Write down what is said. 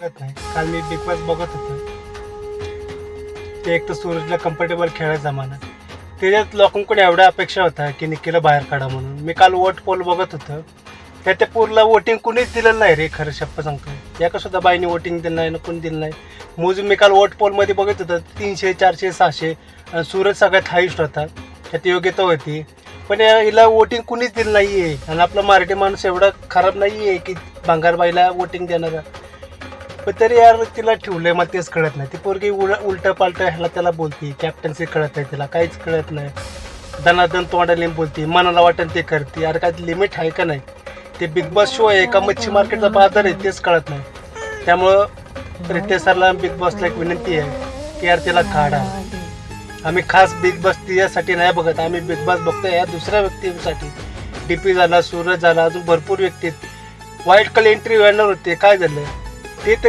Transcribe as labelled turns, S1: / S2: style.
S1: कळत नाही काल मी बिग बॉस बघत होतो. ते एक तर सूरजला कम्फर्टेबल खेळायचा मला त्याच्यात लोकांकडे एवढ्या अपेक्षा होत्या की निकीला बाहेर काढा म्हणून. मी काल वोट पोल बघत होतो. त्या त्या वोटिंग कुणीच दिलेलं नाही रे खरं शप्प सांगतो एका सुद्धा बाईने वोटिंग दिलं नाही ना कोणी दिलं नाही. मोजून मी काल वोट पोलमध्ये बघत होतं. तीनशे चारशे सहाशे. आणि सूरज सगळ्यात हाईस्ट होता. त्यात योग्यता होती. पण या- हिला वोटिंग कुणीच दिलं नाही आहे आणि आपला मराठी माणूस एवढा खराब नाही आहे की भांगारबाईला वोटिंग देणारा. पण तरी यार तिला ठेवलंय मला तेच कळत नाही. ती पोरगी उल उलट पालट ह्याला त्याला बोलती कॅप्टन्सी कळत नाही तिला काहीच कळत नाही. दनादन तोंडाने बोलती मनाला वाटेल ते करते. अरे काय लिमिट आहे का नाही? ते बिग बॉस शो आहे का मच्छी मार्केटचा बाजार आहे तेच कळत नाही. त्यामुळं रितेश सरला बिग बॉसला एक विनंती आहे की यार तिला काढा. आम्ही खास बिग बॉस तिच्यासाठी नाही बघत आम्ही बिग बॉस बघतो या दुसऱ्या व्यक्तीसाठी. डी पी झाला सूरज झाला अजून भरपूर व्यक्ती आहेत. वाईट कल एंट्री येणार होते काय झालं? ते तर